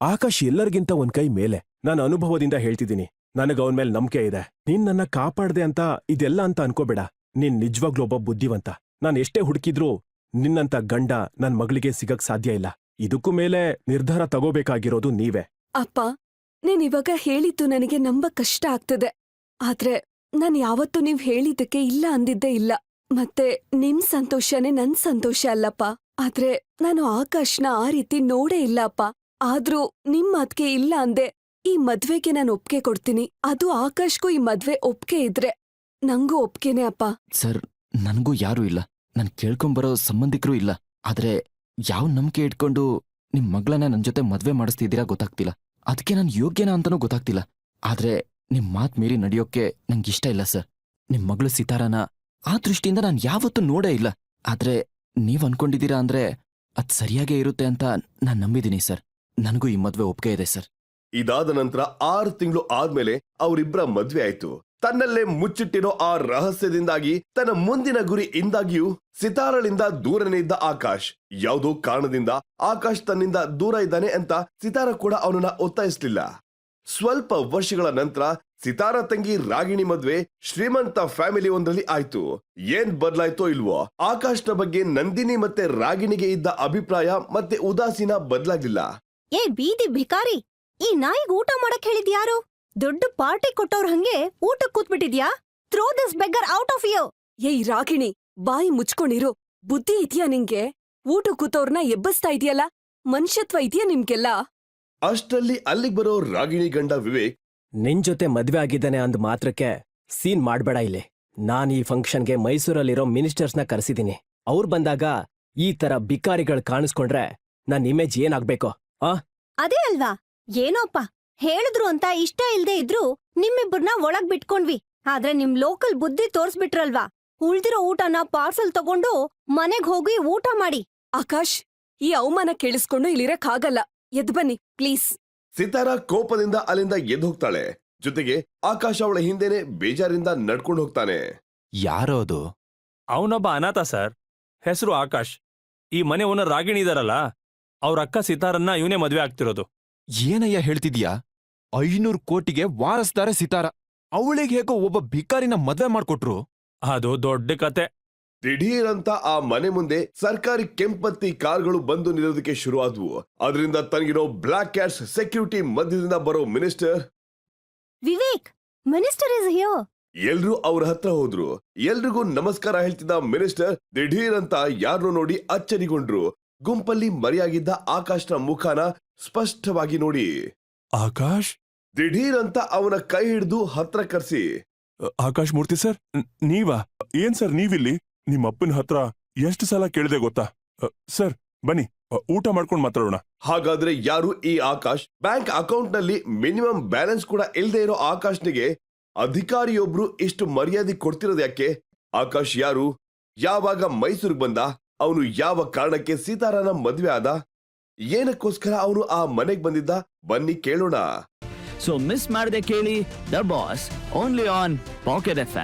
ಆಕಾಶ್ ಎಲ್ಲರಿಗಿಂತ ಒಂದ್ ಕೈ ಮೇಲೆ. ನಾನು ಅನುಭವದಿಂದ ಹೇಳ್ತಿದ್ದೀನಿ. ನನಗ ಅವನ್ ಮೇಲೆ ನಂಬಿಕೆ ಇದೆ. ನೀನ್ ನನ್ನ ಕಾಪಾಡ್ದೆ ಅಂತ, ಇದೆಲ್ಲ ಅಂತ ಅನ್ಕೋಬೇಡ. ನೀನ್ ನಿಜವಾಗ್ಲೂ ಒಬ್ಬ ಬುದ್ಧಿವಂತ. ನಾನ್ ಎಷ್ಟೇ ಹುಡುಕಿದ್ರೂ ನಿನ್ನಂತ ಗಂಡ ನನ್ ಮಗಳಿಗೆ ಸಿಗಕ್ ಸಾಧ್ಯ ಇಲ್ಲ. ಇದಕ್ಕೂ ಮೇಲೆ ನಿರ್ಧಾರ ತಗೋಬೇಕಾಗಿರೋದು ನೀವೇ. ಅಪ್ಪ, ನೀನ್ ಇವಾಗ ಹೇಳಿದ್ದು ನನಗೆ ನಂಬಕ್ ಕಷ್ಟ ಆಗ್ತದೆ. ಆದ್ರೆ ನಾನ್ ಯಾವತ್ತೂ ನೀವ್ ಹೇಳಿದ್ದಕ್ಕೆ ಇಲ್ಲ ಅಂದಿದ್ದೇ ಇಲ್ಲ. ಮತ್ತೆ ನಿಮ್ ಸಂತೋಷನೇ ನನ್ ಸಂತೋಷ ಅಲ್ಲಪ್ಪ. ಆದ್ರೆ ನಾನು ಆಕಾಶ್ನ ಆ ರೀತಿ ನೋಡೇ ಇಲ್ಲ ಅಪ್ಪ. ಆದ್ರೂ ನಿಮ್ ಮಾತ್ಗೆ ಇಲ್ಲ ಅಂದೆ, ಈ ಮದ್ವೆಗೆ ನಾನು ಒಪ್ಗೆ ಕೊಡ್ತೀನಿ. ಅದು ಆಕಾಶ್ಗೂ ಈ ಮದ್ವೆ ಒಪ್ಗೆ ಇದ್ರೆ ನಂಗೂ ಒಪ್ಗೆನೆ ಅಪ್ಪ. ಸರ್, ನನಗೂ ಯಾರೂ ಇಲ್ಲ. ನಾನು ಕೇಳ್ಕೊಂಬರೋ ಸಂಬಂಧಿಕರೂ ಇಲ್ಲ. ಆದ್ರೆ ಯಾವ ನಂಬಿಕೆ ಇಟ್ಕೊಂಡು ನಿಮ್ ಮಗಳನ್ನ ನನ್ ಜೊತೆ ಮದ್ವೆ ಮಾಡಿಸ್ತಿದ್ದೀರಾ ಗೊತ್ತಾಗ್ತಿಲ್ಲ. ಅದಕ್ಕೆ ನಾನು ಯೋಗ್ಯನಾ ಅಂತಾನೂ ಗೊತ್ತಾಗ್ತಿಲ್ಲ. ಆದ್ರೆ ನಿಮ್ ಮಾತ್ ಮೀರಿ ನಡೆಯೋಕೆ ನಂಗೆ ಇಷ್ಟ ಇಲ್ಲ ಸರ್. ನಿಮ್ ಮಗಳು ಸಿತಾರನ ಆ ದೃಷ್ಟಿಯಿಂದ ನಾನು ಯಾವತ್ತೂ ನೋಡೇ ಇಲ್ಲ. ಆದ್ರೆ ನೀವ್ ಅನ್ಕೊಂಡಿದ್ದೀರಾ ಅಂದ್ರೆ ಅದ್ ಸರಿಯಾಗೇ ಇರುತ್ತೆ ಅಂತ ನಾನ್ ನಂಬಿದ್ದೀನಿ ಸರ್. ನನಗೂ ಈ ಮದ್ವೆ ಒಪ್ಪಿಗೆ ಇದೆ, ಸರ್. ಇದಾದ ನಂತರ ಆರು ತಿಂಗಳು ಆದ್ಮೇಲೆ ಅವರಿಬ್ಬರ ಮದ್ವೆ ಆಯ್ತು. ತನ್ನಲ್ಲೇ ಮುಚ್ಚಿಟ್ಟಿರೋ ಆ ರಹಸ್ಯದಿಂದಾಗಿ, ತನ್ನ ಮುಂದಿನ ಗುರಿ ಇಂದಾಗಿಯೂ ಸಿತಾರಳಿಂದ ದೂರನೇ ಇದ್ದ ಆಕಾಶ್. ಯಾವುದೋ ಕಾರಣದಿಂದ ಆಕಾಶ್ ತನ್ನಿಂದ ದೂರ ಇದ್ದಾನೆ ಅಂತ ಸಿತಾರ ಕೂಡ ಅವನನ್ನ ಒತ್ತಾಯಿಸ್ಲಿಲ್ಲ. ಸ್ವಲ್ಪ ವರ್ಷಗಳ ನಂತರ ಸಿತಾರ ತಂಗಿ ರಾಗಿಣಿ ಮದ್ವೆ ಶ್ರೀಮಂತ ಫ್ಯಾಮಿಲಿ ಒಂದರಲ್ಲಿ ಆಯ್ತು. ಏನ್ ಬದ್ಲಾಯ್ತೋ ಇಲ್ವೋ, ಆಕಾಶ್ನ ಬಗ್ಗೆ ನಂದಿನಿ ಮತ್ತೆ ರಾಗಿಣಿಗೆ ಇದ್ದ ಅಭಿಪ್ರಾಯ ಮತ್ತೆ ಉದಾಸೀನ ಬದ್ಲಾಗ್ಲಿಲ್ಲ. ಏ ಬೀದಿ ಭಿಕಾರಿ ಈ ನಾಯಿಗ್ ಊಟ ಮಾಡಕ್ ಹೇಳಿದ್ಯಾರು? ದೊಡ್ಡ ಪಾರ್ಟಿ ಕೊಟ್ಟವ್ರ ಹಂಗೆ ಊಟ ಕೂತ್ಬಿಟ್ಟಿದ್ಯಾ? Throw this beggar out of you ಏಯ್ ರಾಗಿಣಿ ಬಾಯಿ ಮುಚ್ಕೊಂಡಿರು. ಬುದ್ಧಿ ಇದ್ಯಾ ನಿಂಗೆ? ಊಟ ಕೂತವ್ರನ್ನ ಎಬ್ಬಸ್ತಾ ಇದೆಯಲ್ಲ? ಮನುಷ್ಯತ್ವ ಇದ್ಯಾ ನಿಮ್ಗೆಲ್ಲ? ಅಷ್ಟಲ್ಲಿ ಅಲ್ಲಿಗ್ ಬರೋ ರಾಗಿಣಿ ಗಂಡ ವಿವೇಕ್ ನಿನ್ ಜೊತೆ ಮದ್ವೆ ಆಗಿದ್ದಾನೆ ಅಂದ್ ಮಾತ್ರಕ್ಕೆ ಸೀನ್ ಮಾಡ್ಬೇಡ ಇಲ್ಲಿ. ನಾನ್ ಈ ಫಂಕ್ಷನ್ಗೆ ಮೈಸೂರಲ್ಲಿರೋ ಮಿನಿಸ್ಟರ್ಸ್ನ ಕರೆಸಿದೀನಿ. ಅವ್ರ್ ಬಂದಾಗ ಈ ತರ ಬಿಕಾರಿಗಳು ಕಾಣಿಸ್ಕೊಂಡ್ರೆ ನನ್ ಇಮೇಜ್ ಏನಾಗ್ಬೇಕು? ಅದೇ ಅಲ್ವಾ? ಏನೋಪ್ಪ ಹೇಳಿದ್ರು ಅಂತ ಇಷ್ಟ ಇಲ್ದೆ ಇದ್ರು ನಿಮ್ಮಿಬ್ಬರನ್ನ ಒಳಗ್ ಬಿಟ್ಕೊಂಡ್ವಿ. ಆದ್ರೆ ನಿಮ್ ಲೋಕಲ್ ಬುದ್ಧಿ ತೋರ್ಸ್ಬಿಟ್ರಲ್ವಾ? ಉಳ್ದಿರೋ ಊಟನ ಪಾರ್ಸಲ್ ತಗೊಂಡು ಮನೆಗ್ ಹೋಗಿ ಊಟ ಮಾಡಿ. ಆಕಾಶ್ ಈ ಅವಮಾನ ಕೇಳಿಸ್ಕೊಂಡು ಇಲ್ಲಿರಕ್ಕಾಗಲ್ಲ ಎದ್ ಬನ್ನಿ ಪ್ಲೀಸ್. ಸಿತಾರ ಕೋಪದಿಂದ ಅಲ್ಲಿಂದ ಎದ್ದು ಹೋಗ್ತಾಳೆ. ಜೊತೆಗೆ ಆಕಾಶ ಅವಳ ಹಿಂದೆನೆ ಬೇಜಾರಿಂದ ನಡ್ಕೊಂಡು ಹೋಗ್ತಾನೆ. ಯಾರೋ ಅದು? ಅವನೊಬ್ಬ ಅನಾಥ ಸರ್. ಹೆಸರು ಆಕಾಶ್. ಈ ಮನೆ ಓನರ್ ರಾಗಿಣಿ ಇದಾರಲ್ಲ? ಅವ್ರ ಅಕ್ಕ ಸಿತಾರನ್ನ ಇವನೇ ಮದ್ವೆ ಆಗ್ತಿರೋದು. ಏನಯ್ಯ ಹೇಳ್ತಿದ್ಯಾ? ಐನೂರು ಕೋಟಿಗೆ ವಾರಸ್ದಾರೆ ಸಿತಾರ. ಅವಳಿಗೆ ಹೇಗೋ ಒಬ್ಬ ಭಿಕಾರಿನ ಮದ್ವೆ ಮಾಡ್ಕೊಟ್ರು. ಅದು ದೊಡ್ಡ ಕತೆ. ದಿಢೀರಂತ ಆ ಮನೆ ಮುಂದೆ ಸರ್ಕಾರಿ ಕೆಂಪತ್ತಿ ಕಾರ್ಗಳು ಬಂದು ನಿಲ್ಲೋದಕ್ಕೆ ಶುರು ಆದ್ವು ಅದರಿಂದ ತನಗಿರೋ ಬ್ಲಾಕ್ ಕ್ಯಾಶ್ ಸೆಕ್ಯೂರಿಟಿ ಮಧ್ಯದಿಂದ ಬರೋ minister. Vivek minister is here ಎಲ್ರೂ ಅವ್ರ ಹತ್ರ ಹೋದ್ರು. ಎಲ್ರಿಗೂ ನಮಸ್ಕಾರ ಹೇಳ್ತಿದ್ದ ಮಿನಿಸ್ಟರ್ ಅಂತ ಯಾರನ್ನೋ ನೋಡಿ ಅಚ್ಚರಿಗೊಂಡ್ರು. ಗುಂಪಲ್ಲಿ ಮರೆಯಾಗಿದ್ದ ಆಕಾಶ್ನ ಮುಖನ ಸ್ಪಷ್ಟವಾಗಿ ನೋಡಿ. ಆಕಾಶ್? ಅಂತ ಅವನ ಕೈ ಹಿಡಿದು ಹತ್ರ ಕರ್ಸಿ. ಆಕಾಶ್ ಮೂರ್ತಿ ಸರ್ ನ್- ನೀವಾ? ಏನ್ ಸರ್ ನೀವಿಲ್ಲಿ? ನಿಮ್ಮ ಅಪ್ಪನ ಹತ್ರ ಎಷ್ಟು ಸಲ ಕೇಳಿದೆ ಗೊತ್ತಾ? ಅ, ಸರ್ ಬನ್ನಿ ಅ, ಊಟ ಮಾಡ್ಕೊಂಡು ಮಾತಾಡೋಣ. ಹಾಗಾದ್ರೆ ಯಾರು ಈ ಆಕಾಶ್? ಬ್ಯಾಂಕ್ ಅಕೌಂಟ್ನಲ್ಲಿ ಮಿನಿಮಮ್ ಬ್ಯಾಲೆನ್ಸ್ ಕೂಡ ಇಲ್ಲದೆ ಇರೋ ಆಕಾಶ್ನಿಗೆ ಅಧಿಕಾರಿಯೊಬ್ರು ಇಷ್ಟು ಮರ್ಯಾದೆ ಕೊಡ್ತಿರೋದು ಯಾಕೆ? ಆಕಾಶ್ ಯಾರು? ಯಾವಾಗ ಮೈಸೂರಿಗೆ ಬಂದ? ಅವನು ಯಾವ ಕಾರಣಕ್ಕೆ ಸೀತಾರಾನ ಮದುವೆ ಆದ? ಏನಕ್ಕೋಸ್ಕರ ಅವನು ಆ ಮನೆಗೆ ಬಂದಿದ್ದ? ಬನ್ನಿ ಕೇಳೋಣ. ಸೊ ಮಿಸ್ ಮಾಡದೆ ಕೇಳಿ the boss only on pocket F